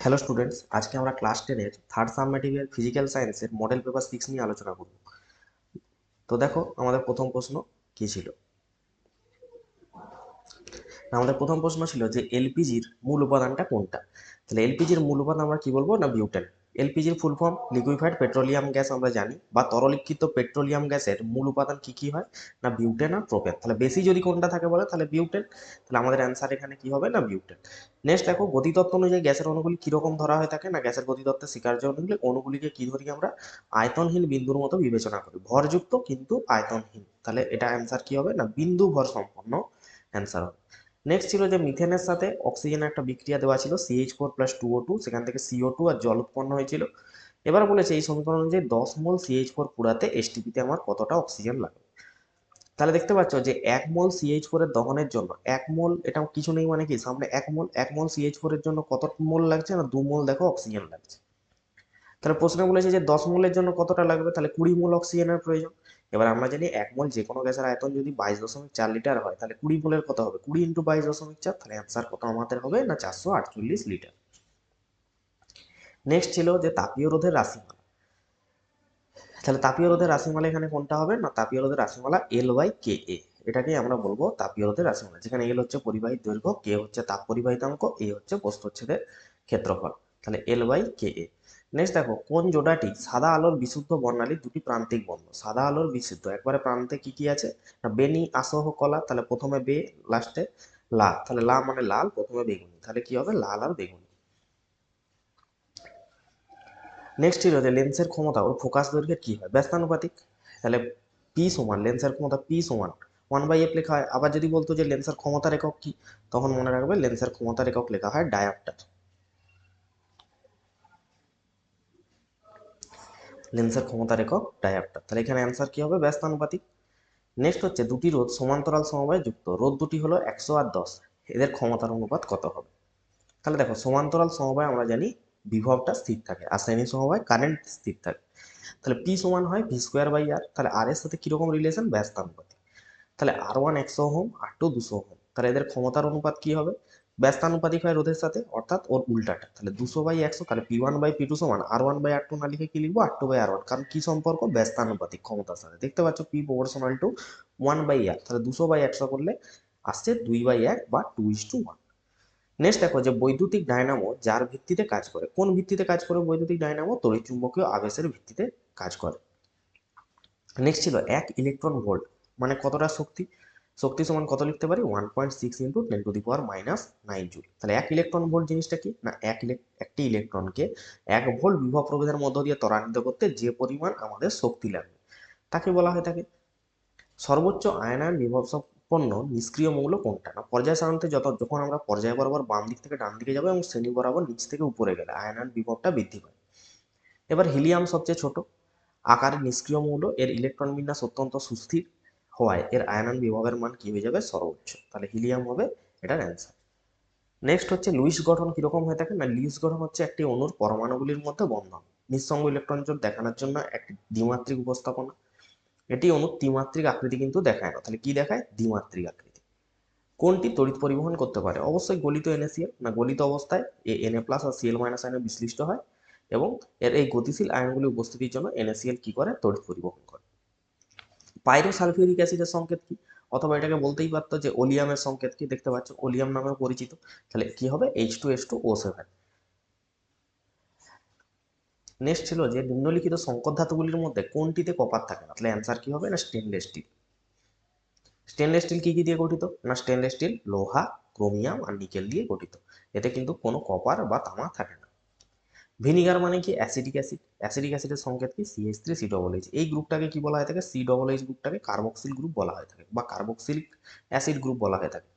Hello students আজকে আমরা class টেনের থার্ড সাবমেটিভের ফিজিক্যাল সায়েন্সের মডেল পেপার সিক্স নিয়ে আলোচনা করব। তো দেখো, আমাদের প্রথম প্রশ্ন কি ছিল? আমাদের প্রথম প্রশ্ন ছিল যে এলপিজির মূল উপাদানটা কোনটা? তাহলে এলপিজির মূল উপাদান আমরা কি বলব না butane এলপিজির full form, liquefied petroleum gas আমরা জানি, বা তরলীকৃত পেট্রোলিয়াম গ্যাসের মূল উপাদান কি কি হয়? না, বিউটেন আর প্রোপেন। তাহলে বেশি যদি কোনটা থাকে বলে, তাহলে বিউটেন। তাহলে আমাদের অ্যান্সার এখানে কি হবে? না, বিউটেন। নেক্সট দেখো, গতিতত্ত্ব অনুযায়ী গ্যাসের অণুগুলি কীরকম ধরা হয়ে থাকে? না, গ্যাসের গতিতত্ত্বের স্বীকার্য অনুগুলি অণুগুলিকে কী ধরি আমরা? আয়তনহীন বিন্দুর মতো বিবেচনা করি। ভরযুক্ত কিন্তু আয়তনহীন। তাহলে এটা অ্যান্সার কি হবে? না বিন্দু ভর সম্পন্ন অ্যান্সার হবে। নেক্সট ছিল যে মিথেনের সাথে অক্সিজেনের একটা বিক্রিয়া দেওয়া ছিল CH four plus two O two সেখান থেকে সিও টু আর জল উৎপন্ন হয়েছিল। এবার বলেছে এই সমীকরণ অনুযায়ী দশ মোল সিএইচ ফোর পুরাতে এসটিপিতে আমার কতটা অক্সিজেন লাগবে? তাহলে দেখতে পাচ্ছ যে এক মোল সিএইচ ফোর এর দহনের জন্য, এক মোল এটা কিছু নেই মানে কি, সামনে এক মোল এক মোল সিএইচ ফোর এর জন্য কত মোল লাগছে না দু মোল দেখো অক্সিজেন লাগছে। তাহলে প্রশ্নে বলেছে যে দশ মোলের জন্য কতটা লাগবে? তাহলে কুড়ি মোল অক্সিজেনের প্রয়োজন। এবার আমরা জানি এক মোল যে কোনো গ্যাসের আয়তন যদি বাইশ দশমিক চার লিটার হয়, তাহলে কুড়ি মোলের কত হবে? কুড়ি ইন্টু বাইশ দশমিক চার, তাহলে অ্যান্সার কত আমাদের হবে? না, চারশো আটচল্লিশ লিটার। নেক্সট ছিল যে তাপীয় রোধের রাশিমালা। তাহলে তাপীয় রোধের রাশিমালা এখানে কোনটা হবে? না, তাপীয় রোধের রাশিমালা এল ওয়াই কে এ এটাকেই আমরা বলব তাপীয় রোধের রাশিমালা, যেখানে এল হচ্ছে পরিবাহীর দৈর্ঘ্য কে হচ্ছে তাপ পরিবাহিতাঙ্ক এ হচ্ছে প্রস্থচ্ছেদের ক্ষেত্রফল। তাহলে এল ওয়াই কে এ নেক্সট দেখো, কোন জোড়াটি? সাদা আলোর বিশুদ্ধ বর্ণালীর দুটি প্রান্তিক বর্ণ। সাদা আলোর বিশুদ্ধ। একবারে প্রান্তে কি কি আছে? বেনি আসহ, কলা, তাহলে প্রথমে বে, লাস্টে লা। তাহলে লা মানে লাল, প্রথমে বেগুনি। তাহলে কি হবে? লাল আর বেগুনি। নেক্সট ছিল যে লেন্সের ক্ষমতা। ওর ফোকাস দৈর্ঘ্যের কি হয়? ব্যস্তানুপাতিক। তাহলে পি সমান লেন্সের ক্ষমতা পি সমান। ওয়ান বাই এফ লেখা হয়। আবার যদি বলতো যে লেন্সের ক্ষমতার একক কি? তখন মনে রাখবে লেন্সের ক্ষমতার একক লেখা হয় ডায়াপ্টার লেন্সের ক্ষমতার একক ডায়াপ্টার তাহলে এখানে অ্যান্সার কি হবে? ব্যস্তানুপাতিক। নেক্সট হচ্ছে দুটি রোধ সমান্তরাল সমবায় যুক্ত। রোধ দুটি হলো একশো আর দশ। এদের ক্ষমতার অনুপাত কত হবে? তাহলে দেখো, সমান্তরাল সমবায় আমরা জানি বিভবটা স্থির থাকে আর শ্রেণি সমবায় কারেন্ট স্থির থাকে। তাহলে পি সমান হয় ভি স্কোয়ার বাই আর তাহলে আর এর সাথে কীরকম রিলেশন ব্যস্তানুপাতিক। তাহলে আর ওয়ান একশো হোম আর টু দুশো হোম তাহলে এদের ক্ষমতার অনুপাত কি হবে? ব্যস্তানুপাতিক হয় রোধের সাথে, অর্থাৎ ওর উল্টাটা। তাহলে দুশো বাই একশো, তাহলে P one by P two সমান R one by R two না লিখে কি লিখব? R two by R one কারণ কি সম্পর্ক? ব্যস্তানুপাতিক ক্ষমতার সাথে। দেখতে পাচ্ছ P proportional to one by R তাহলে দুশো বাই একশো করলে আসছে দুই বাই এক বা two is two one next দেখো যে বৈদ্যুতিক ডায়নামো যার ভিত্তিতে কাজ করে। কোন ভিত্তিতে কাজ করে বৈদ্যুতিক ডায়নামো তড়িৎ চুম্বকীয় আবেশের ভিত্তিতে কাজ করে। নেক্সট ছিল এক ইলেকট্রন ভোল্ট মানে কতটা শক্তি? শক্তি সমান কত লিখতে পারি? One point six into ten to the power minus nine joule তাহলে এক ইলেকট্রন ভোল্ট জিনিসটা কি? না, এক একটি ইলেকট্রনকে এক ভোল্ট বিভব প্রভেদের মধ্য দিয়ে ত্বরান্বিত করতে যে পরিমাণ আমাদের শক্তি লাগবে। তাকে বলা হয়ে থাকে সর্বোচ্চ আয়নায়ন বিভব সম্পন্ন নিষ্ক্রিয় মৌল কোনটা? না, পর্যায় সারণীতে যত, যখন আমরা পর্যায় বরাবর বাম দিক থেকে ডান দিকে যাব এবং শ্রেণি বরাবর নিচ থেকে উপরে গেলে আয়নায়ন বিভবটা বৃদ্ধি পায়। এবার হিলিয়াম সবচেয়ে ছোট। আকারে নিষ্ক্রিয় মৌল, এর ইলেকট্রন বিন্যাস অত্যন্ত সুস্থির। হওয়ায় এর আয়নন বিভবের মান কি হয়ে যাবে? সর্বোচ্চ। তাহলে হিলিয়াম হবে এটার অ্যান্সার নেক্সট হচ্ছে লুইস গঠন কীরকম হয়ে থাকে? না, লুইস গঠন হচ্ছে একটি অণুর পরমাণুগুলির মধ্যে বন্ধন। নিঃসঙ্গ ইলেকট্রন জোট দেখানোর জন্য একটি দ্বিমাত্রিক উপস্থাপনা। এটি অণুর ত্রিমাত্রিক আকৃতি কিন্তু দেখায় না। তাহলে কি দেখায়? দ্বিমাত্রিক আকৃতি। কোনটি তড়িৎ পরিবহন করতে পারে? অবশ্যই গলিত এনএসিএল না, গলিত অবস্থায় এ এনএ প্লাস আর সিএল মাইনাস আয়নে বিশ্লিষ্ট হয় এবং এর এই গতিশীল আয়নগুলি উপস্থিতির জন্য এনএসিএল কি করে? তড়িৎ পরিবহন করে। পাইরোসালফিউরিক অ্যাসিডের সংকেত কি? অথবা এটাকে বলতেই পারতো যে ওলিয়ামের সংকেত কি? দেখতে পাচ্ছ, ওলিয়াম নামেও পরিচিত। তাহলে কি হবে? H two S two O seven next ছিল যে নিম্নলিখিত সংকট ধাতুগুলির মধ্যে কোনটিতে কপার থাকে না? তাহলে অ্যান্সার কি হবে? না স্টেনলেস স্টিল স্টেনলেস স্টিল কি কি দিয়ে গঠিত? না স্টেনলেস স্টিল লোহা ক্রোমিয়াম আর নিকেল দিয়ে গঠিত। এতে কিন্তু কোনো কপার বা তামা থাকে না। ভিনিগার মানে কি? Acidic acid. অ্যাসিডিক অ্যাসিডের সংকেত কি? CH three C double H এই গ্রুপটাকে কি বলা হয়ে থাকে? সি ডবল এইচ গ্রুপটাকে কার্বক্সিল গ্রুপ বলা হয়ে থাকে বা কার্বক্সিল অ্যাসিড গ্রুপ বলা হয়ে থাকে।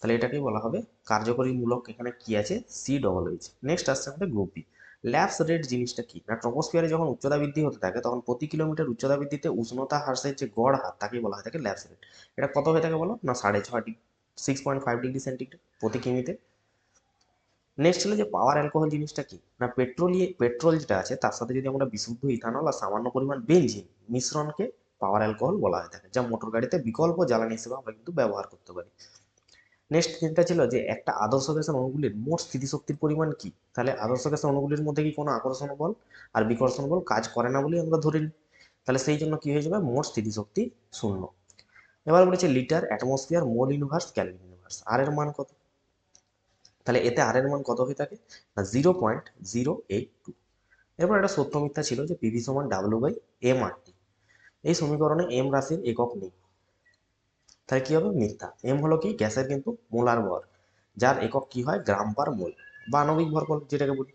তাহলে এটাকেই বলা হবে কার্যকরী মূলক এখানে কি আছে? সি ডবল এইচ নেক্সট আসছে আমাদের গ্রুপ বি ল্যাপস রেট জিনিসটা কি? না ট্রপোস্ফিয়ারে যখন উচ্চতা বৃদ্ধি হতে থাকে, তখন প্রতি কিলোমিটার উচ্চতা বৃদ্ধিতে উষ্ণতা হ্রাসের যে গড় হার, তাকেই বলা হয়ে থাকে ল্যাপস রেট এটা কত হয়ে থাকে বলো? না, সাড়ে ছয় degree six point five degree centigrade প্রতি কিমিতে। নেক্সট ছিল যে পাওয়ার অ্যালকোহল জিনিসটা কি? না পেট্রোলিয়ে পেট্রোল যেটা আছে, তার সাথে যদি আমরা বিশুদ্ধ ইথানল আর সামান্য পরিমাণ বেঞ্জিন মিশ্রণকে পাওয়ার অ্যালকোহল বলা হয়ে থাকে যা মোটর গাড়িতে বিকল্প জ্বালানি হিসেবে আমরা কিন্তু ব্যবহার করতে পারি। নেক্সট যেটা ছিল যে একটা আদর্শ গ্যাসের অণুগুলির মোট স্থিতিশক্তির পরিমাণ কি? তাহলে আদর্শ গ্যাসের অণুগুলির মধ্যে কি কোনো আকর্ষণ বল আর বিকর্ষণ বল কাজ করে না বলেই আমরা ধরে নিই? তাহলে সেই জন্য কি হয়ে যাবে? মোট স্থিতিশক্তি শূন্য। এবার বলেছে litre atmosphere mole inverse kelvin inverse R এর মান কত? তাহলে এতে আর এর মান কত হয়ে থাকে? না zero point zero eight two এরপর একটা সত্য মিথ্যা ছিল যে পিভি সমান W by M R T এই সমীকরণে এম রাশির একক নেই। তাহলে কি হবে? মিথ্যা। এম হলো কি? গ্যাসের কিন্তু মোলার ভর। যার একক কি হয়? Gram per mole. বা আণবিক ভর বল যেটাকে বলি।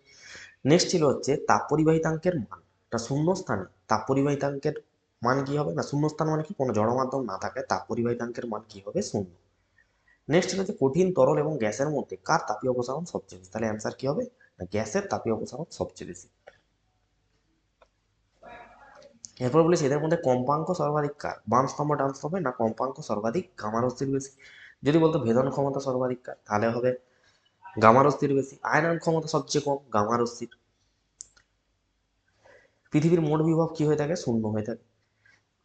নেক্সট ছিল হচ্ছে তাপ পরিবাহিতাঙ্কের মান। তা শূন্য স্থানে তাপ পরিবাহিতাঙ্কের মান কি হবে? না শূন্য স্থান মানে কি? কোনো জড় মাধ্যম না থাকে তাপ পরিবাহিতাঙ্কের মান কি হবে? শূন্য। নেক্সট যে কঠিন, তরল এবং গ্যাসের মধ্যে। কার তাপীয় অপসারণ সবচেয়ে বেশি? তাহলে অ্যান্সার কি হবে? না, গ্যাসের তাপীয় অপসারণ সবচেয়ে বেশি। এরপর বলেছি, এদের মধ্যে কম্পাঙ্ক সর্বাধিক কার? বাম স্তম্ভ, ডান না, কম্পাঙ্ক সর্বাধিক গামারস্থির বেশি? যদি বলতো ভেদন ক্ষমতা সর্বাধিক কার, তাহলে হবে গামারস্থির বেশি। আয়নন ক্ষমতা সবচেয়ে কম গামারস্থির পৃথিবীর মোট বিভব কি হয়ে থাকে? শূন্য হয়ে থাকে।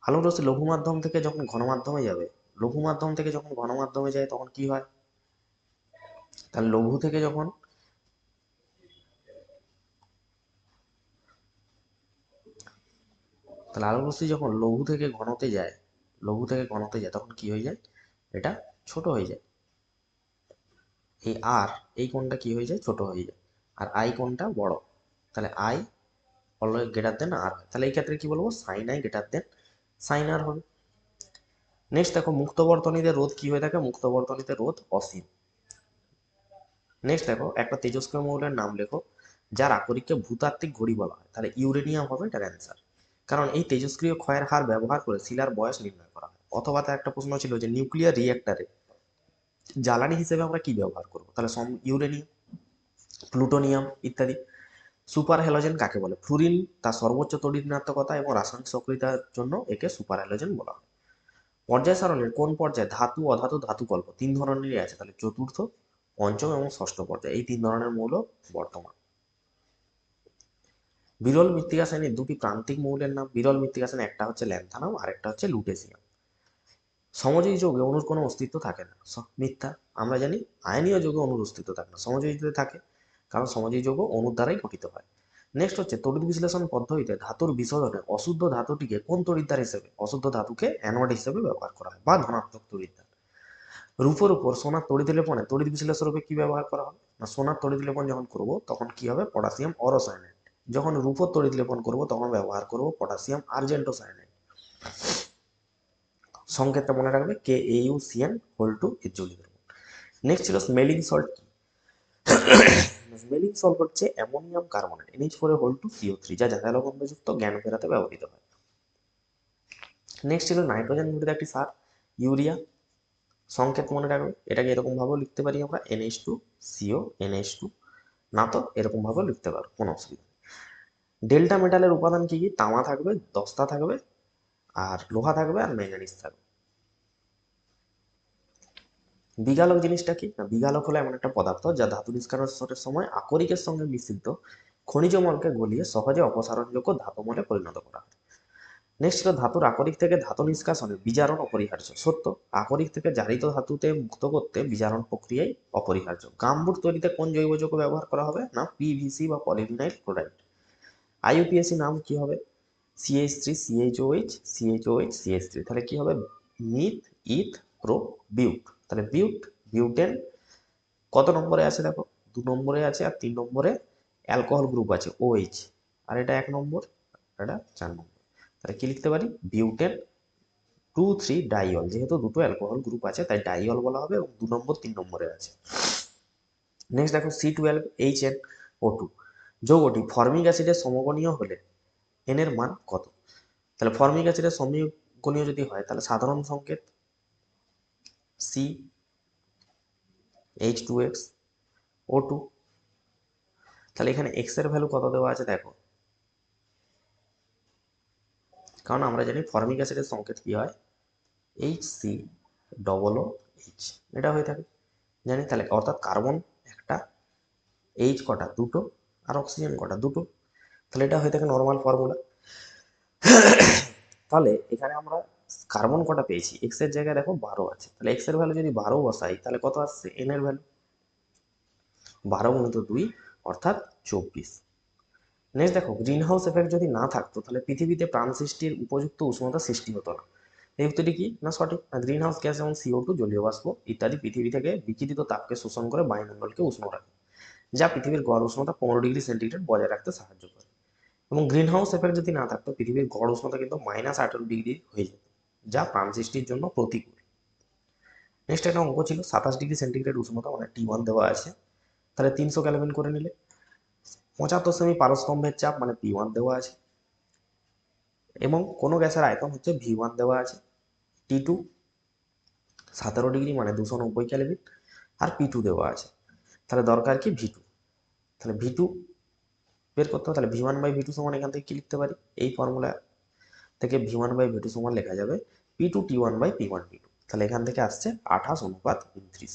আলোর রশ্মি লঘু মাধ্যম থেকে যখন ঘন মাধ্যমে যাবে লঘু মাধ্যম থেকে যখন ঘন মাধ্যমে যায়, তখন কি হয়? তাহলে লঘু থেকে যখন তাহলে আলোক যখন লঘু থেকে ঘনতে যায়, লঘু থেকে ঘনতে যায়, তখন কি হয়ে যায়? এটা ছোট হয়ে যায়। এই আর, এই কোণটা কি হয়ে যায়? ছোট হয়ে যায়। আর আই কোণটা বড়। তাহলে i always greater than r তাহলে এই ক্ষেত্রে কি বলব? Sine i greater than sine r হবে। নেক্সট দেখো মুক্ত বর্তনীতে রোধ কি হয়ে থাকে? মুক্ত বর্তনীতে রোধ অসীম। নেক্সট দেখো, একটা তেজস্ক্রিয় মৌলের নাম লেখো, যার আকরিককে ভূতাত্ত্বিক ঘড়ি বলা হয়। তাহলে ইউরেনিয়াম হবে এটার অ্যান্সার কারণ এই তেজস্ক্রিয় ক্ষয়ের হার ব্যবহার করে শিলার বয়স নির্ণয় করা হয়। অথবা তার একটা প্রশ্ন ছিল যে নিউক্লিয়ার রিয়েক্টারে জ্বালানি হিসেবে আমরা কি ব্যবহার করব? তাহলে সম, ইউরেনিয়াম প্লুটোনিয়াম ইত্যাদি। সুপার হ্যালোজেন কাকে বলে? ফ্লুরিন তার সর্বোচ্চ তড়িৎ ঋণাত্মকতা এবং রাসায়নিক সক্রিয়তার জন্য একে সুপার হ্যালোজেন বলা হয়। পর্যায় সারণীর কোন পর্যায়ে ধাতু, অধাতু, ধাতু কল্প তিন ধরনেরই আছে। তাহলে চতুর্থ, পঞ্চম এবং ষষ্ঠ পর্যায়ে। এই তিন ধরনের মৌল বর্তমান। বিরল মৃত্তিকা শ্রেণির দুটি প্রান্তিক মৌলের নাম। বিরল মৃত্তিকা শ্রেণি একটা হচ্ছে ল্যান্থানাম আর একটা হচ্ছে লুটেসিয়াম। সমযোজী যোগে অনুর কোনো অস্তিত্ব থাকে না। মিথ্যা। আমরা জানি আয়নীয় যোগে অনুর অস্তিত্ব থাকে না। সমযোজীতে থাকে। কারণ সমযোজী যৌগ অনুর দ্বারাই গঠিত হয়। নেক্সট হচ্ছে তড়িৎ বিশ্লেষণ পদ্ধতিতে ধাতুর বিশোধনে অশুদ্ধ ধাতুটিকে কোন তড়িৎদ্বার হিসেবে, অশুদ্ধ ধাতুকে অ্যানোড হিসেবে ব্যবহার করা হয় বা ধনাত্মক তড়িৎদ্বার। রূপের উপর সোনার তড়িৎ লেপনে তড়িৎ বিশ্লেষণ রূপে কি ব্যবহার করা হবে না, সোনার তড়িৎ লেপন যখন করব, তখন কি হবে? পটাশিয়াম অরসায়নাইড যখন রূপোর তড়িৎ লেপন করব, তখন ব্যবহার করব পটাশিয়াম আর্জেন্টোসায়ানাইড সংকেতটা মনে রাখবে K A U C whole two এর জড়িত নেক্সট ছিল স্মেলিং সল্ট স্মেলিং সল্ট হচ্ছে ammonium carbonate NH four whole two CO three যা জাঁদালো গন্ধযুক্ত জ্ঞান ফেরাতে ব্যবহৃত হয়। নেক্সট ছিল নাইট্রোজেন ঘটিত একটি সার ইউরিয়া সংকেত মনে রাখবে, এটাকে এরকম ভাবেও লিখতে পারি আমরা NH two CO NH two না তো, এরকম ভাবেও লিখতে পারো, কোনো অসুবিধা নেই। ডেল্টা মেটালের উপাদান কি কি? তামা থাকবে, দস্তা থাকবে, আর লোহা থাকবে, আর ম্যাঙ্গানিজ থাকবে। বিগালক জিনিসটা কি? না, বিগালক হলো এমন একটা পদার্থ যা ধাতু নিষ্কাশনের সময় আকরিকের সঙ্গে মিশ্রিত খনিজ মলকে গলিয়ে সহজে অপসারণযোগ্য ধাতু মলে পরিণত করা হয়। নেক্সট ছিল ধাতুর আকরিক থেকে ধাতু নিষ্কাশনে বিজারণ অপরিহার্য। সত্য, আকরিক থেকে জারিত ধাতুতে মুক্ত করতে বিজারণ প্রক্রিয়াই অপরিহার্য। গাম্বুট তৈরিতে কোন জৈব যৌগ ব্যবহার করা হবে? না পিভিসি বা পলিভিনাইল ক্লোরাইড। আইইউপিএসি নাম কি হবে? CH three CHOH CHOH CH three তাহলে কি হবে? মিথ, ইথ প্রো বিউট তাহলে বিউট বিউটেন কত নম্বরে আছে দেখো? দু নম্বরে আছে আর তিন নম্বরে অ্যালকোহল গ্রুপ আছে ওএইচ আর এটা এক নম্বর, এটা চার নম্বর। তাহলে কি লিখতে পারি? বিউটেন টু থ্রি ডাইল যেহেতু দুটো অ্যালকোহল গ্রুপ আছে, তাই ডাইল বলা হবে এবং দু নম্বর, তিন নম্বরে আছে। নেক্সট দেখো C twelve H N O two যৌগটি formic অ্যাসিডের সমগণীয় হলে এন এর মান কত? তাহলে ফর্মিক অ্যাসিডের সমগণীয় যদি হয়, তাহলে সাধারণ সংকেত C H two X O two তাহলে এখানে এক্সের ভ্যালু কত দেওয়া আছে দেখো। কারণ আমরা জানি ফর্মিক অ্যাসিডের সংকেত কি হয়? H C double O H এটা হয়ে থাকে। জানি? তাহলে অর্থাৎ কার্বন একটা এইচ কটা? দুটো। আর অক্সিজেন কটা? দুটো। তাহলে এটা হয়ে থাকে নর্মাল ফর্মুলা তাহলে এখানে আমরা কার্বন কটা পেয়েছি? এক্সের জায়গায় দেখো বারো আছে। তাহলে এক্সের ভ্যালু যদি বারো বসাই, তাহলে কত আসছে? এন এর ভ্যালু বারো গুণিত দুই, অর্থাৎ চব্বিশ। নেক্সট দেখো গ্রিন হাউস এফেক্ট যদি না থাকতো, তাহলে পৃথিবীতে প্রাণ সৃষ্টির উপযুক্ত উষ্ণতা সৃষ্টি হতো না। এই উত্তরটি কি? না সঠিক? না গ্রিন হাউস গ্যাস যেমন সিও টু জলীয় বাষ্প ইত্যাদি পৃথিবী থেকে বিকিরিত তাপকে শোষণ করে বায়ুমণ্ডলকে উষ্ণ রাখে, যা পৃথিবীর গড় উষ্ণতা পনেরো ডিগ্রি সেন্টিগ্রেড বজায় রাখতে সাহায্য করে। এবং গ্রিন হাউস এফেক্ট যদি না থাকতো, পৃথিবীর গড় উষ্ণতা কিন্তু মাইনাস আঠারো ডিগ্রি হয়ে যেত। যা প্রাণ সৃষ্টির জন্য প্রতিকূল। নেক্সট একটা অঙ্ক ছিল, সাতাশ ডিগ্রি সেন্টিগ্রেড উষ্ণতা মানে টি ওয়ান দেওয়া আছে। তাহলে তিনশো ক্যালভিন করে নিলে। পঁচাত্তর সেমি পারস্তম্ভের চাপ মানে পি ওয়ান দেওয়া আছে। এবং কোনো গ্যাসের আয়তন হচ্ছে ভি ওয়ান দেওয়া আছে। টি টু সতেরো ডিগ্রি মানে দুশো নব্বই ক্যালভিন আর পি টু দেওয়া আছে। তাহলে দরকার কি ভি টু তাহলে ভি টু বের করতে হবে। তাহলে V one by V two সমান এখান থেকে কি লিখতে পারি? এই ফর্মুলা থেকে V one by V two সমান লেখা যাবে P two T one by P one P two তাহলে এখান থেকে আসছে আঠাশ অনুপাত উনত্রিশ।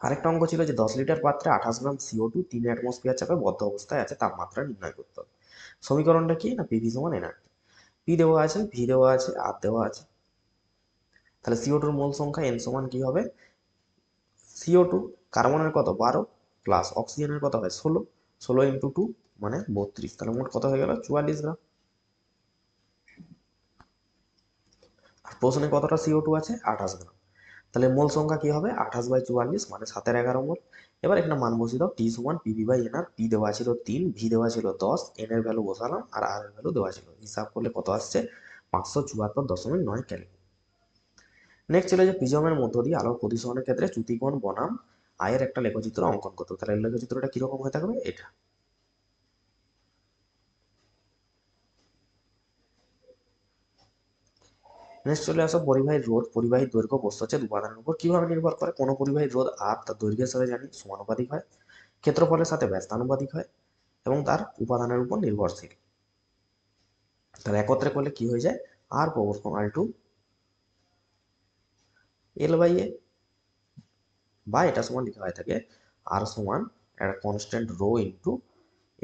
আরেকটা অঙ্ক ছিল যে দশ লিটার পাত্রে আঠাশ গ্রাম সিও টু তিন অ্যাটমসফিয়ার চাপে বদ্ধ অবস্থায় আছে তাপমাত্রা নির্ণয় করতে হবে। সমীকরণটা কি? না পিভি সমান এনআরটি পি দেওয়া আছে ভি দেওয়া আছে আর দেওয়া আছে। তাহলে সিও টুর মোল সংখ্যা এন সমান কি হবে? সিও টু কার্বনের কত? বারো প্লাস অক্সিজেনের কত হয় ষোলো। ষোলো ইন্টু টু মানে বত্রিশ। তাহলে মোট কত হয়ে গেল? চুয়াল্লিশ গ্রাম। আর প্রশ্নে কতটা সিও টু আছে? আঠাশ গ্রাম। তাহলে মোল সংখ্যা কি হবে? আঠাশ বাই চুয়াল্লিশ মানে সাতের এগারো মোল। এবার এখানে মান বসিয়ে টি সমান PV by N R P দেওয়া ছিল তিন ভি দেওয়া ছিল দশ এন এর ভ্যালু বসালাম আর আর এর ভ্যালু দেওয়া ছিল। হিসাব করলে কত আসছে? পাঁচশো চুয়াত্তর দশমিক নয় ক্যালভিন নেক্সট ছিল যে প্রিজমের মধ্য দিয়ে। আলোর প্রতিসরণের ক্ষেত্রে চ্যুতিকোণ বনাম। আয়ের একটা লেখচিত্র অঙ্কন করতে তাহলে লেখচিত্রটা কীরকম হয়ে থাকবে? এটা। নেক্সট চলে আসো পরিবাহীর রোধ পরিবাহীর দৈর্ঘ্য প্রস্থচ্ছেদ উপাদানের উপর কীভাবে নির্ভর করে? কোনো পরিবাহীর রোধ আর তার দৈর্ঘ্যের সাথে জানি, সমানুপাতিক হয়, ক্ষেত্রফলের সাথে ব্যস্তানুপাতিক হয় এবং তার উপাদানের উপর নির্ভরশীল। তাহলে একত্রে করলে কি হয়ে যায়? আর proportional to L by A বা এটা সমান লেখা হয়ে থাকে আর সমান একটা constant rho into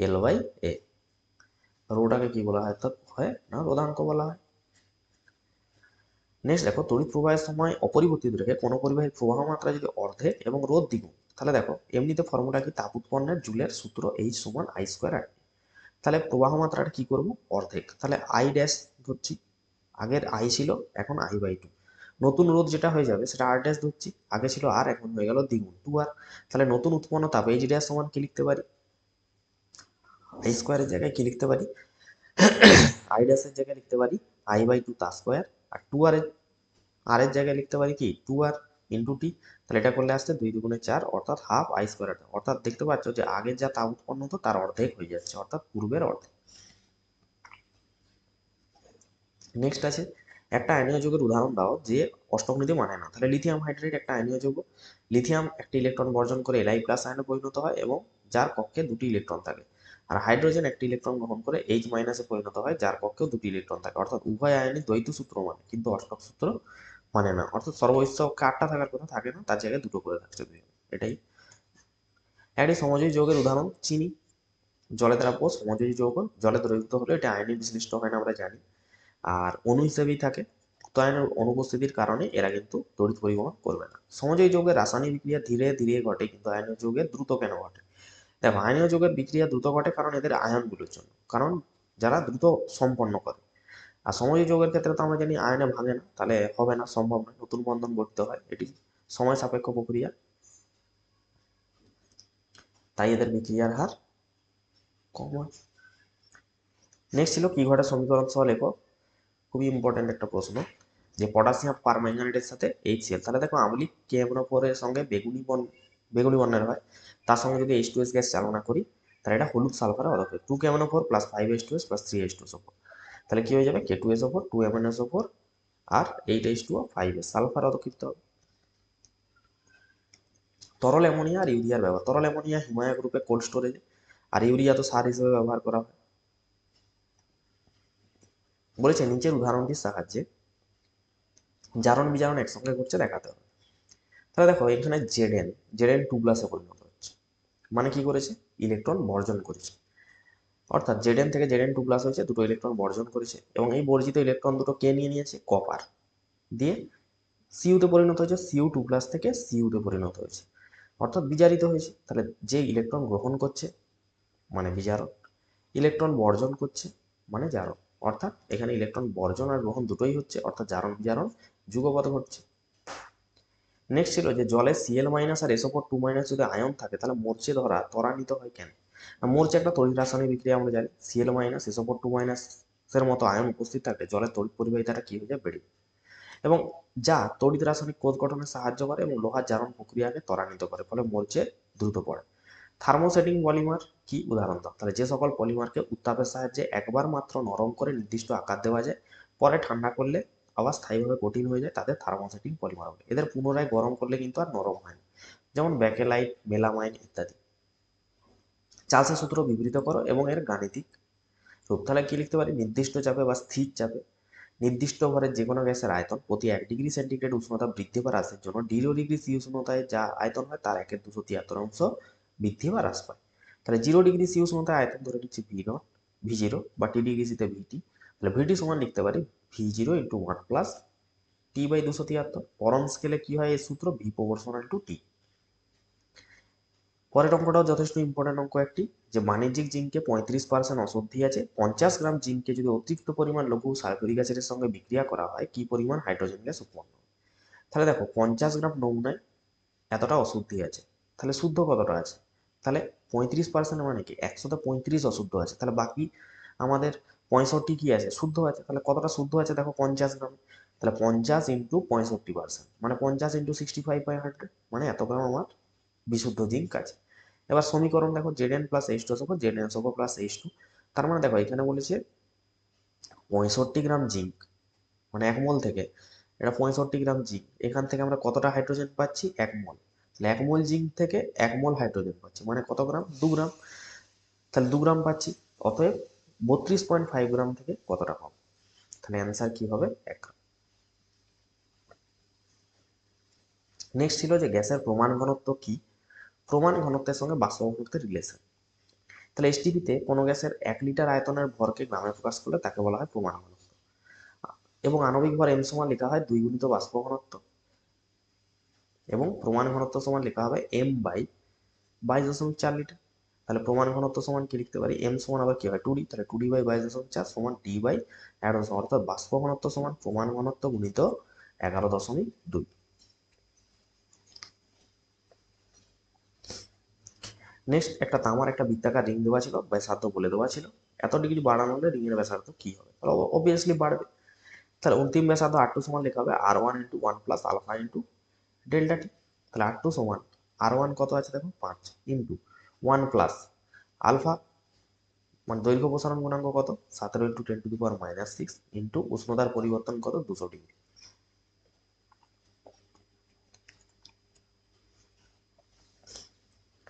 L by A রোটাকে কি বলা হয়? হয় না, রোধাঙ্ক বলা হয়। নেক্সট দেখো, তড়িৎ প্রবাহের সময় অপরিবর্তিত রেখে কোনো পরিবাহীর প্রবাহ মাত্রা যদি অর্ধেক এবং রোধ দ্বিগুণ, তাহলে দেখো, এমনিতে ফর্মুলা কি তাপ উৎপন্নের জুলের সূত্র এইচ সমান আই স্কোয়ার আর তাহলে প্রবাহ মাত্রাটা কি করব? অর্ধেক। তাহলে আই ড্যাশ ধরছি, আগের আই ছিল, এখন আই বাই টু নতুন রোধ যেটা হয়ে যাবে, সেটা আর ড্যাশ ধরছি, আগে ছিল আর এখন হয়ে গেল দ্বিগুণ টু আর তাহলে নতুন উৎপন্ন তাপ এইচ ড্যাশ সমান কি লিখতে পারি? আই স্কোয়ারের জায়গায় কি লিখতে পারি? আই ড্যাশের জায়গায় লিখতে পারি আই বাই টু তা square R two R R এর জায়গায় লিখতে পারি কি? টু আর ইন্টু টি তাহলে এটা করলে আসছে দুই দুগুণে চার, অর্থাৎ হাফ আই স্কোয়ার অর্থাৎ দেখতে পাচ্ছ যে আগের যা তা উৎপন্ন হতো, তার অর্ধেক হয়ে যাচ্ছে, অর্থাৎ পূর্বের অর্ধেক। নেক্সট আছে, একটা আয়নীয় যৌগের উদাহরণ দাও, যে অষ্টকনীতি মানে না। তাহলে লিথিয়াম হাইড্রেট একটা আয়নীয় যৌগ লিথিয়াম একটি ইলেকট্রন বর্জন করে এলআই প্লাস আয়নে পরিণত হয় এবং যার কক্ষে দুটি ইলেকট্রন থাকে। আর হাইড্রোজেন একটি ইলেকট্রন গ্রহণ করে এইচ মাইনাসে পরিণত হয়, যার কক্ষেও দুটি ইলেকট্রন থাকে। অর্থাৎ উভয় আয়নিক দ্বৈত সূত্র মানে কিন্তু অষ্টক সূত্র মানে না। অর্থাৎ সর্বোচ্চ আটটা থাকার কথা থাকে না, তার জায়গায় দুটো করে থাকছে দুই এটাই। একটি সমজয়ী যৌগের উদাহরণ, চিনি। জলে পোষ সমজয়ী যৌগ। জলে দ্রবীভূত হলে এটা আয়নি বিশ্লিষ্ট হয় না, আমরা জানি। আর অণু হিসেবেই থাকে। উত্তায়নের অনুপস্থিতির কারণে এরা কিন্তু তড়িৎ পরিবহন করবে না। সমজয়ী যৌগের রাসায়নিক বিক্রিয়া ধীরে ধীরে ঘটে, কিন্তু আয়নীয় যৌগের দ্রুত কেন ঘটে? দেখো আয়নীয় যৌগের বিক্রিয়া দ্রুত ঘটে কারণ এদের আয়নগুলোর জন্য। কারণ যারা দ্রুত সম্পন্ন করে। আর সময় যৌগের ক্ষেত্রে তো আমরা জানি আয়নে ভাঙে না, তাহলে হবে না, সম্ভব নয়। নতুন বন্ধন গড়তে হয়, এটি সময় সাপেক্ষ প্রক্রিয়া। তাই এদের বিক্রিয়ার হার কম হয়। নেক্সট ছিল কি ঘটে সমীকরণ সহ লেখো খুবই ইম্পর্টেন্ট একটা প্রশ্ন, যে পটাশিয়াম পারম্যাঙ্গানেটের সাথে এইচ সিএল তাহলে দেখো আমলিক কে এর সঙ্গে বেগুনি বন বেগুনি বর্ণের হয়। তার সঙ্গে যদি এইচ টু এস গ্যাস চালনা করি, তাহলে এটা হলুদ সালফারে অদক্ষে two K four plus five H two S plus three H two S O four তাহলে কী হয়ে যাবে? K two S O four two M N S O four আর eight H two O five S sulphur অদক্ষিপ্ত হবে। তরল ammonia আর ইউরিয়ার ব্যবহার। তরল ammonia হিমায়া গ্রুপে cold স্টোরেজে আর ইউরিয়া তো সার হিসেবে ব্যবহার করা হয়। বলেছে, নিচের উদাহরণটির সাহায্যে জারণ বিজারণ একসঙ্গে ঘটছে, দেখাতে হবে। তাহলে দেখো, এখানে জেডেন জেডেন টু প্লাসে পরিণত হচ্ছে। মানে কি করেছে? ইলেকট্রন বর্জন করেছে। অর্থাৎ জেডেন থেকে জেডেন টু প্লাস হয়েছে, দুটো ইলেকট্রন বর্জন করেছে। এবং এই বর্জিত ইলেকট্রন দুটো কে নিয়ে নিয়েছে? কপার দিয়ে সিইউতে পরিণত হয়েছে সিইউ টু প্লাস থেকে সিইউতে পরিণত হয়েছে। অর্থাৎ বিজারিত হয়েছে। তাহলে যে ইলেকট্রন গ্রহণ করছে মানে বিজারক ইলেকট্রন বর্জন করছে মানে জারক। অর্থাৎ এখানে ইলেকট্রন বর্জন আর গ্রহণ দুটোই হচ্ছে, অর্থাৎ জারণ বিজারণ যুগপথ ঘটছে। নেক্সট ছিল যে জলে সিএল মাইনাস আর এসোপর টু মাইনাস যদি আয়ন থাকে, তাহলে মরচে ধরা, ত্বরান্বিত হয় কেন? মরচে একটা তড়িৎ রাসায়নিক বিক্রিয়া আমরা জানি CL minus SO four two minus এর মতো আয়ন উপস্থিত থাকলে জলের তড়িৎ পরিবাহিতাটা কি হয়ে যায়? বেড়ে এবং যা তড়িৎ রাসায়নিক কোষ গঠনে সাহায্য করে এবং লোহার জারণ প্রক্রিয়াকে ত্বরান্বিত করে, ফলে মরচে দ্রুত পড়ে থার্মোসেটিং পলিমার কি? উদাহরণ দাও। তাহলে যে সকল পলিমারকে উত্তাপের সাহায্যে একবার মাত্র নরম করে নির্দিষ্ট আকার দেওয়া যায়, পরে ঠান্ডা করলে আবার স্থায়ীভাবে কঠিন হয়ে যায়, তাদের থার্মোসেটিং পলিমার বলে এদের পুনরায় গরম করলে কিন্তু আর নরম হয় না। যেমন ব্যাকেলাইট মেলামাইন ইত্যাদি। চার্লসের সূত্র বিবৃত করো এবং এর গাণিতিক রূপ। তাহলে কি লিখতে পারি? নির্দিষ্ট চাপে বা স্থির চাপে নির্দিষ্ট ভরের যে কোনো গ্যাসের আয়তন প্রতি এক ডিগ্রি সেন্টিগ্রেড উষ্ণতা বৃদ্ধি বা হ্রাসের জন্য জিরো ডিগ্রি সি উষ্ণতায় যা আয়তন হয় তার একের দুশো তিয়াত্তর অংশ বৃদ্ধি বা হ্রাস পায়। তাহলে জিরো ডিগ্রি সি উষ্ণতায় আয়তন ধরে নিচ্ছি ভি নট, ভি জিরো বা টি ডিগ্রি সিতে ভিটি তাহলে ভিটি সমান লিখতে পারি V zero into one plus T by দুশো তিয়াত্তর। পরম স্কেলে কি হয় এই সূত্র? ভি প্রপোর্শনাল টু টি পরের অঙ্কটাও যথেষ্ট ইম্পর্টেন্ট অঙ্ক একটি, যে বাণিজ্যিক জিঙ্কে পঁয়ত্রিশ পার্সেন্ট অশুদ্ধি আছে। পঞ্চাশ গ্রাম জিঙ্কে যদি অতিরিক্ত পরিমাণ লঘু সালফিউরিক অ্যাসিডের সঙ্গে বিক্রিয়া করা হয়, কি পরিমাণ? হাইড্রোজেন গ্যাস উৎপন্ন। তাহলে দেখো, পঞ্চাশ গ্রাম নমুনায় এতটা অশুদ্ধি আছে। তাহলে শুদ্ধ কতটা আছে? তাহলে পঁয়ত্রিশ পার্সেন্ট মানে কি? একশোতে পঁয়ত্রিশ অশুদ্ধ আছে। তাহলে বাকি আমাদের পঁয়ষট্টি কি আছে? শুদ্ধ আছে। তাহলে কতটা শুদ্ধ আছে? দেখো পঞ্চাশ গ্রাম। তাহলে পঞ্চাশ ইন্টু পঁয়ষট্টি পার্সেন্ট মানে পঞ্চাশ into sixty five by hundred মানে এত গ্রাম আমার বিশুদ্ধ জিঙ্ক আছে। এবার সমীকরণ দেখো Z N plus H two SO four Z N SO four plus H two তার মানে দেখো এখানে বলেছে পঁয়ষট্টি গ্রাম জিঙ্ক মানে এক মোল থেকে। এটা পঁয়ষট্টি গ্রাম জিঙ্ক এখান থেকে আমরা কতটা হাইড্রোজেন পাচ্ছি? এক মোল তাহলে এক মোল জিঙ্ক থেকে এক মোল হাইড্রোজেন পাচ্ছি। মানে কত গ্রাম? দু গ্রাম। তাহলে দু গ্রাম পাচ্ছি। অতএব বত্রিশ পয়েন্ট ফাইভ গ্রাম থেকে কতটা পাবো তাহলে অ্যান্সার কি হবে? এক নেক্সট ছিল যে গ্যাসের প্রমাণ ঘনত্ব কি? প্রমাণ ঘনত্বের সঙ্গে বাষ্প ঘনত্বের রিলেশন তাহলে এসটিপিতে কোনো গ্যাসের এক লিটার আয়তনের ভরকে গ্রামে প্রকাশ করলে তাকে বলা হয় প্রমাণ ঘনত্ব। এবং আণবিক ভর এম সমান লেখা হয় দুই গুণিত বাষ্প ঘনত্ব। এবং প্রমাণ ঘনত্ব সমান লেখা হবে এম বাই বাইশ দশমিক চার লিটার। তাহলে প্রমাণ ঘনত্ব সমান কি লিখতে পারি? এম সমান আবার কি হয়? টু ডি তাহলে টু ডি বাই দশমিক চার সমান ডি বাই এগারো দশমিক। অর্থাৎ বাষ্প ঘনত্ব সমান প্রমাণ ঘনত্ব গুণিত এগারো দশমিক দুই। নেক্সট একটা তামার একটা বৃত্তাকার রিং দেওয়া ছিল, ব্যাসার্ধ বলে দেওয়া ছিল। এত ডিগ্রি বাড়ানো হলে রিংয়ের ব্যাসার্ধ কি হবে? তাহলে অবভিয়াসলি বাড়বে। তাহলে অন্তিম ব্যাসার্ধ আর টু সমান লেখা হবে R one into one plus alpha into delta T তাহলে আর টু সমান আর ওয়ান কত আছে দেখো? পাঁচ ইন্টু ওয়ান প্লাস আলফা মানে দৈর্ঘ্য প্রসারণ গুণাঙ্ক কত? সতেরো into ten to the power minus six into উষ্ণতার পরিবর্তন কত? দুশো ডিগ্রি।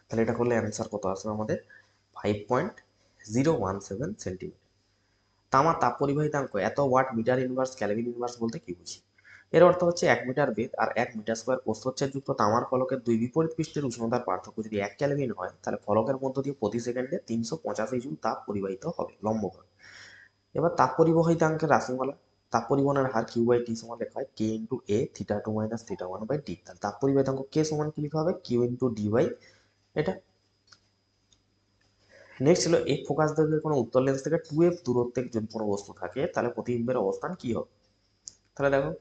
তাহলে এটা করলে অ্যান্সার কত আসবে আমাদের? Five point zero one seven centimetre তামার তাপ পরিবাহিতাঙ্ক, এত watt metre inverse kelvin inverse বলতে কি বুঝি? এর অর্থ হচ্ছে এক মিটার বেদ আর এক মিটার স্কোয়ার প্রস্থচ্ছেদ যুক্ত তামার ফলকের দুই বিপরীত পৃষ্ঠের উষ্ণতার পার্থক্য যদি এক ক্যালভিন হয়, তাহলে ফলকের মধ্য দিয়ে প্রতি সেকেন্ডে তিনশো পঁচাশি জুল তাপ পরিবাহিত হবে লম্বভাবে এবার তাপ পরিবাহিতাঙ্কের রাশিমালা, তাপ পরিবহনের হার কিউ বাই টি সমান লেখা হয় K into A theta two minus theta one by D তাহলে তাপ পরিবাহিতাঙ্ক কে সমান কি লিখা হবে? কিউ ইন্টু ডি বাই এটা। নেক্সট ছিল এক ফোকাস দৈর্ঘ্যের কোনো উত্তর লেন্স থেকে টু এফ দূরত্বে যদি কোনো বস্তু থাকে, তাহলে প্রতিবিম্বের অবস্থান কি হবে? তাহলে দেখো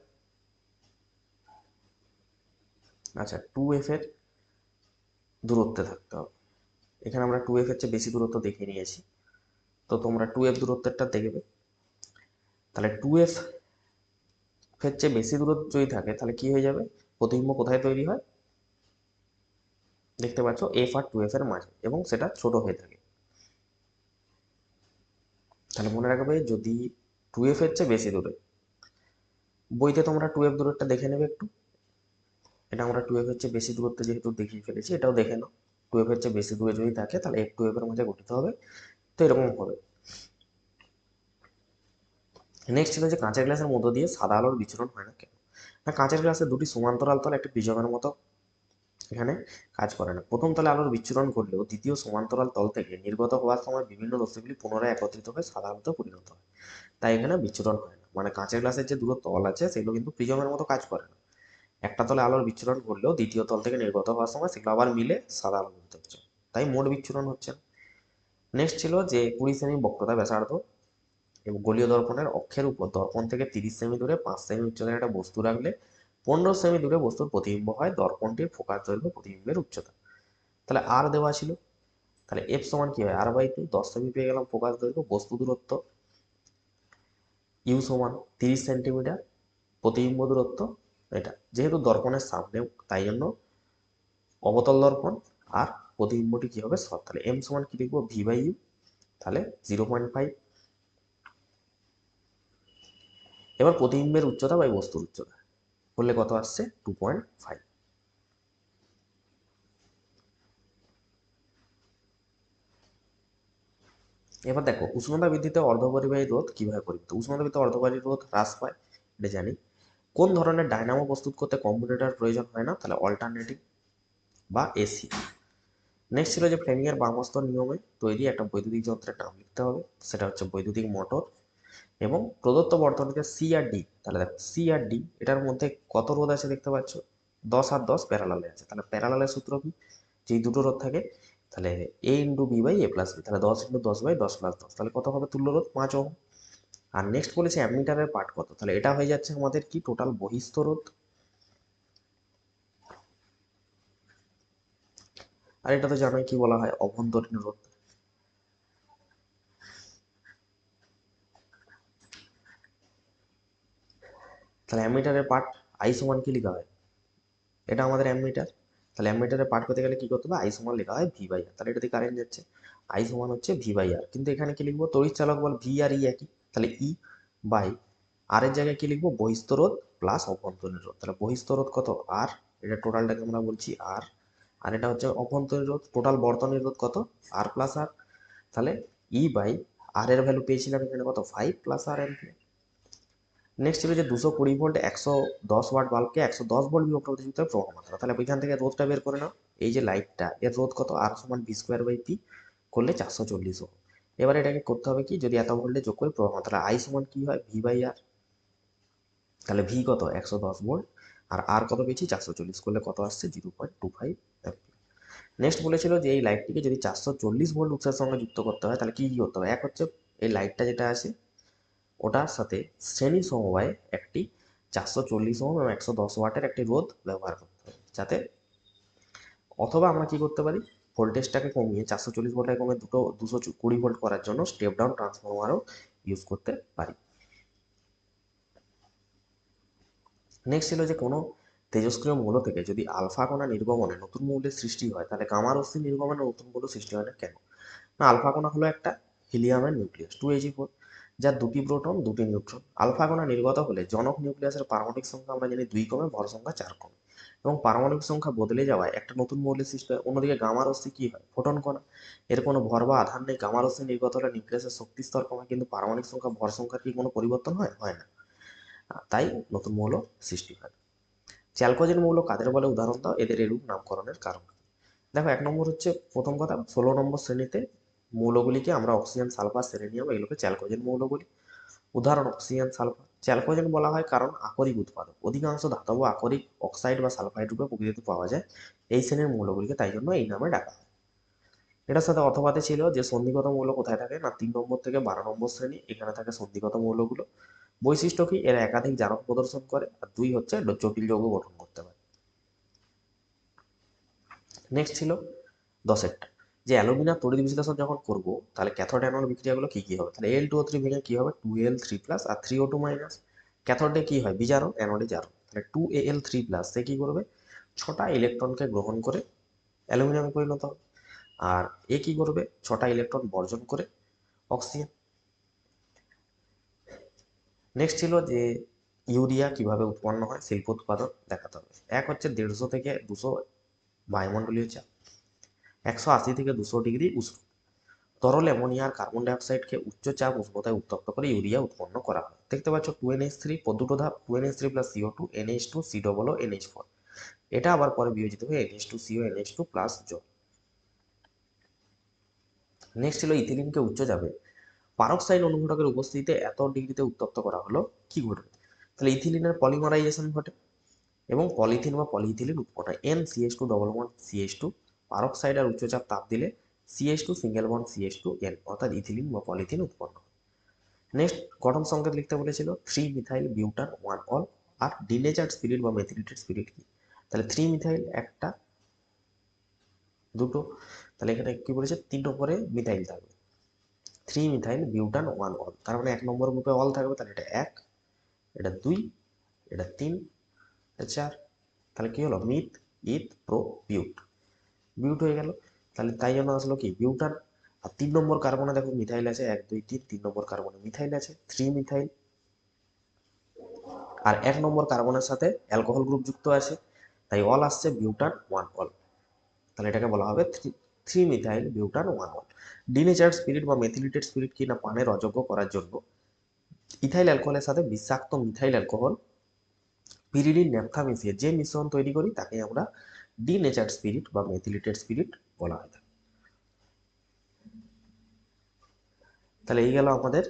আচ্ছা টু এফ এর দূরত্বে থাকতে হবে। এখানে আমরা টু এফ এর চেয়ে বেশি দূরত্ব দেখিয়ে নিয়েছি। তো তোমরা টু এফ দূরত্বেরটা দেখবে। তাহলে টু এফ এর চেয়ে বেশি দূরত্ব যদি থাকে, তাহলে কি হয়ে যাবে? প্রতিবিম্ব কোথায় তৈরি হয়? দেখতে পাচ্ছ এফ আর টু এফ এর মাঝে, এবং সেটা ছোট হয়ে থাকে। তাহলে মনে রাখবে, যদি টু এফ এর চেয়ে বেশি দূরে, বইতে তোমরা টু এফ দূরত্বটা দেখে নেবে একটু। এটা আমরা টু এফ এর চেয়ে বেশি দূরত্বে যেহেতু দেখিয়ে ফেলেছি, এটাও দেখে নাও। টু এফ এর চেয়ে বেশি দূরে যদি থাকে, তাহলে এফ টু এফ এর মধ্যে গঠিত হবে। তো এরকম হবে। নেক্সট ছিল যে কাঁচের গ্লাসের মধ্য দিয়ে সাদা আলোর বিচরণ হয় না কেন? না, কাঁচের গ্লাসে দুটি সমান্তরাল তল, একটি প্রিজমের মতো এখানে কাজ করে না। প্রথম তলে আলোর বিচ্ছুরণ করলেও দ্বিতীয় সমান্তরাল তল থেকে নির্গত হওয়ার সময় বিভিন্ন রশ্মিগুলি পুনরায় একত্রিত হয়ে সাধারণত পরিণত হয়। তাই এখানে বিচ্ছুরণ হয় না। মানে কাঁচের গ্লাসের যে দুটো তল আছে, সেগুলো কিন্তু প্রিজমের মতো কাজ করে না। একটা তলে আলোর বিচ্ছুরণ করলেও দ্বিতীয় তল থেকে নির্গত হওয়ার সময় সেগুলো আবার মিলে সাদা আলো বেরোতে হচ্ছে তাই মোট বিচ্ছুরণ হচ্ছে। নেক্সট ছিল যে কুড়ি সেমি বক্রতা ব্যাসার্ধ এবং গলীয় দর্পণের অক্ষের উপর, দর্পণ থেকে তিরিশ সেমি দূরে পাঁচ সেমি উচ্চতার একটা বস্তু রাখলে পনেরো সেমি দূরে বস্তুর প্রতিবিম্ব হয় দর্পণটির ফোকাস দৈর্ঘ্য প্রতিবিম্বের উচ্চতা। তাহলে আর দেওয়া ছিল। তাহলে এফ সমান কি হয়? আর বাই টু দশ সেমি পেয়ে গেলাম ফোকাস দৈর্ঘ্য, বস্তু দূরত্ব। ইউ সমান তিরিশ সেন্টিমিটার, প্রতিবিম্ব দূরত্ব। এটা। যেহেতু দর্পণের সামনে তাই জন্য অবতল দর্পণ আর প্রতিবিম্বটি কি হবে সৎ। তাহলে এম সমান কি লিখব ভি বাই ইউ তাহলে জিরো পয়েন্ট ফাইভ এবার প্রতিবিম্বের উচ্চতা বাই বস্তুর উচ্চতা। করলে কত আসছে? টু পয়েন্ট ফাইভ এবার দেখো, উষ্ণতা বৃদ্ধিতে অর্ধপরিবাহী রোধ কীভাবে পরিবর্তিত? উষ্ণতা বৃদ্ধিতে অর্ধপরিবাহী রোধ হ্রাস পায়, এটা জানি। কোন ধরনের ডায়নামো প্রস্তুত করতে কম্পিউটার প্রয়োজন হয় না, তাহলে অল্টারনেটিভ বা এসি নেক্সট ছিল যে ফ্লেমিং এর বামস্তর নিয়মে তৈরি একটা বৈদ্যুতিক যন্ত্রের নাম লিখতে হবে, সেটা হচ্ছে বৈদ্যুতিক মোটর এবং প্রদত্ত বর্তনীতে সি আর ডি তাহলে দেখো সি আর ডি এটার মধ্যে কত রোধ আছে দেখতে পাচ্ছ? দশ আর দশ প্যারালালে আছে, তাহলে প্যারালালের সূত্র কি? যেই দুটো রোধ থাকে, তাহলে A into B by A plus B তাহলে দশ ইন্টু দশ বাই দশ প্লাস দশ, তাহলে কত হবে? তুল্য রোধ পাঁচ ওহম। আর নেক্সট বলেছে অ্যামিটারের পার্ট কত? তাহলে এটা হয়ে যাচ্ছে আমাদের কি? টোটাল বহিস্থ রোধ। আর এটা তো জানোই কি বলা হয়? অভ্যন্তরীণ রোধ। তাহলে অ্যামিটারের পার্ট আই সমান কি লেখা হয়? এটা আমাদের অ্যামিটার তাহলে অ্যামিটারের পার্ট করতে গেলে কি করতে হবে? আই সমান লেখা হয় ভি বাই আর তাহলে এটাতে কারেন্ট যাচ্ছে। আই সমান হচ্ছে ভি বাই আর কিন্তু এখানে কি লিখব? তড়িৎ চালক বল ভি আর ই একই। তাহলে ই বাই আর এর জায়গায় কি লিখব? বহিস্থ রোধ প্লাস অভ্যন্তরীণ রোধ। তাহলে বহিস্থ কত? আর এটা টোটালটাকে আমরা বলছি আর আর এটা হচ্ছে অভ্যন্তরীণ রোধ টোটাল বর্তনীর রোধ কত? আর প্লাস আর তাহলে ই বাই আর এর ভ্যালু পেয়েছিলাম এখানে কত? Five plus R ampere next ছিল যে দুশো কুড়ি ভোল্ট একশো দশ ওয়াট বাল্বকে একশো দশ ভোল্ট বিভক্ত প্রতিযোগিতায় প্রবাহ মাত্রা। তাহলে ওইখান থেকে রোধটা বের করে নাও। এই যে লাইটটা এর রোধ কত? আর সমান বি স্কোয়ার বাই পি করলে চারশো চল্লিশ ওহম এবার এটাকে করতে হবে কি? যদি এত ভোল্টে যোগ করে, প্রবাহ তাহলে আই সমান কি হয়? ভি বাই আর তাহলে ভি কত? একশো দশ ভোল্ট। আর আর কত পেয়েছি? চারশো চল্লিশ। করলে কত আসছে? Zero point two five next বলেছিল যে এই লাইটটিকে যদি চারশো চল্লিশ ভোল্ট উৎসের সঙ্গে যুক্ত করতে হয়, তাহলে কি কি করতে হবে? এক হচ্ছে এই লাইটটা যেটা আছে, ওটার সাথে শ্রেণি সমবায়ে একটি চারশো চল্লিশ ওহম এবং একশো দশ ওয়াটের একটি রোধ ব্যবহার করতে হবে। যাতে অথবা আমরা কি করতে পারি? ভোল্টেজটাকে কমিয়ে চারশো চল্লিশ ভোল্টে কমে দুটো, দুশো কুড়ি ভোল্ট করার জন্য স্টেপ ডাউন ট্রান্সফরমারও ইউজ করতে পারি। নেক্সট ছিল যে কোনো তেজস্ক্রিয় মৌল থেকে যদি আলফা কণা নির্গমনে নতুন মৌলের সৃষ্টি হয়, তাহলে গামা রশ্মি নির্গমনে নতুন মৌল সৃষ্টি হয় না কেন? না, আলফা কণা হলো একটা হিলিয়ামের নিউক্লিয়াস টু এজি ফোর যার দুটি প্রোটন দুটি নিউট্রন আলফা কণা নির্গত হলে জনক নিউক্লিয়াসের পারমাণবিক সংখ্যা আমরা জানি দুই কমে ভর সংখ্যা চার কমে এবং পারমাণবিক সংখ্যা বদলে যাওয়ায় একটা নতুন মৌলের সৃষ্টি হয়। অন্যদিকে গামা রশ্মি কি হয়? ফোটন কণা। এর কোনো ভর বা আধার নেই। গামা রশ্মি নির্গত হলে নিউক্লিয়াসের শক্তি স্তর কমে কিন্তু পারমাণবিক সংখ্যা ভর সংখ্যার কি কোনো পরিবর্তন হয়? হয় না। তাই নতুন মৌল সৃষ্টি হয়। চ্যালকোজেন মৌল কাদের বলে উদাহরণ দাও? এদের এরূপ নামকরণের কারণ দেখো, এক নম্বর হচ্ছে প্রথম কথা, ষোলো নম্বর শ্রেণীতে মৌলগুলিকে আমরা অক্সিজেন, সালফার সেলেনিয়াম এগুলোকে চ্যালকোজেন মৌল বলি। উদাহরণ, অক্সিজেন, সালফার। চ্যালকোজেন বলা হয় কারণ আকরিক উৎপাদক। অধিকাংশ ধাতব আকরিক অক্সাইড বা সালফাইড রূপে প্রকৃতিতে পাওয়া যায়। এই শ্রেণির মৌলগুলিকে তাই জন্য এই নামে ডাকা হয়। এটার সাথে অথবাতে ছিল যে সন্ধিগত মৌল কোথায় থাকে? না, তিন নম্বর থেকে বারো নম্বর শ্রেণি, এখানে থাকে সন্ধিগত মৌলগুলো। বৈশিষ্ট্য কি? এরা একাধিক জারক প্রদর্শন করে আর দুই হচ্ছে জটিল যৌগ গঠন করতে পারে। নেক্সট ছিল দশেরটা। যে অ্যালুমিনিয়াম তড়িৎ বিশ্লেষণ যখন করব, তাহলে ক্যাথোড অ্যানোড বিক্রিয়াগুলো কি কি হবে? তাহলে এল টু ও থ্রি ভেঙে কি হবে? টু এল থ্রি প্লাস আর থ্রি ও টু মাইনাস ক্যাথোডে কি হয়? বিজারণ অ্যানোডে জারণ। তাহলে two A L three plus সে কি করবে? ছটা ইলেকট্রনকে গ্রহণ করে অ্যালুমিনিয়ামে পরিণত হবে। আর এ কি করবে? ছটা ইলেকট্রন বর্জন করে অক্সিজেন নেক্সট ছিল যে ইউরিয়া কীভাবে উৎপন্ন হয়? শিল্প উৎপাদন দেখাতে হবে। এক হচ্ছে দেড়শো থেকে দুশো বায়ুমণ্ডলীয় চাপ। একশো আশি থেকে দুশো ডিগ্রি উষ্ণ। তরল অ্যামোনিয়ার কার্বন ডাইঅক্সাইডকে উচ্চ চাপ উষ্ণতায় উত্তপ্ত করে ইউরিয়া উৎপন্ন করা হয়। দেখতে পাচ্ছ টু এন এইচ থ্রি দুটো ধাপ two N H three plus CO two N H two C double N H four এটা আবার পরে বিয়োজিত হয়ে NH two CO NH two plus জল নেক্সট ছিল ইথিলিনকে উচ্চ যাবে পারক্সাইড অনুঘটকের উপস্থিতিতে এত ডিগ্রিতে উত্তপ্ত করা হলো, কি ঘটবে? তাহলে ইথিলিনের পলিমারাইজেশন ঘটে এবং পলিথিন বা পলিইথিলিন উৎপন্ন n CH two double one CH two peroxide আর উচ্চচাপ তাপ দিলে CH two single bond CH two n অর্থাৎ ইথিলিন বা পলিথিন উৎপন্ন নেক্সট গঠন সংকেত লিখতে বলেছিল three methyl butane one ol আর ডিনেচার্ড স্পিরিট বা মেথিলেটেড স্পিরিট কি? তাহলে থ্রি মিথাইল একটা, দুটো, তাহলে এখানে কি বলেছে? তিনটো পরে মিথাইল থাকবে। Three methyl butan one ol তার মানে এক নম্বর গ্রুপে অল থাকবে, তাহলে এটা এক, এটা দুই, এটা তিন, এটা চার, তাহলে কি হলো? মিথ ইথ প্রো বিউট বিউট হয়ে গেল। তাহলে তাই জন্য আসলো কি? বিউটান আর তিন নম্বর কার্বনে দেখো মিথাইল আছে, এক, দুই, তিন। তিন নম্বর কার্বনে মিথাইল আছে থ্রি মিথাইল আর এক নম্বর কার্বনের সাথে অ্যালকোহল গ্রুপ যুক্ত আছে, তাই অল আসছে বিউটান ওয়ান অল তাহলে এটাকে বলা হবে three three methyl butane one ol denatured spirit বা মেথিলেটেড স্পিরিট কি না পানের অযোগ্য করার জন্য ইথাইল অ্যালকোহলের সাথে বিষাক্ত মিথাইল অ্যালকোহল পিরিডিন ন্যাপথা মিশিয়ে যে মিশ্রণ তৈরি করি, তাকে আমরা ডিনেচার্ড স্পিরিট বা মেথিলেটেড স্পিরিট বলা হয় তাহলে এই গেল আমাদের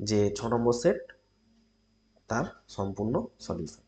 যে ছ নম্বর সেট, তার সম্পূর্ণ সলিউশন।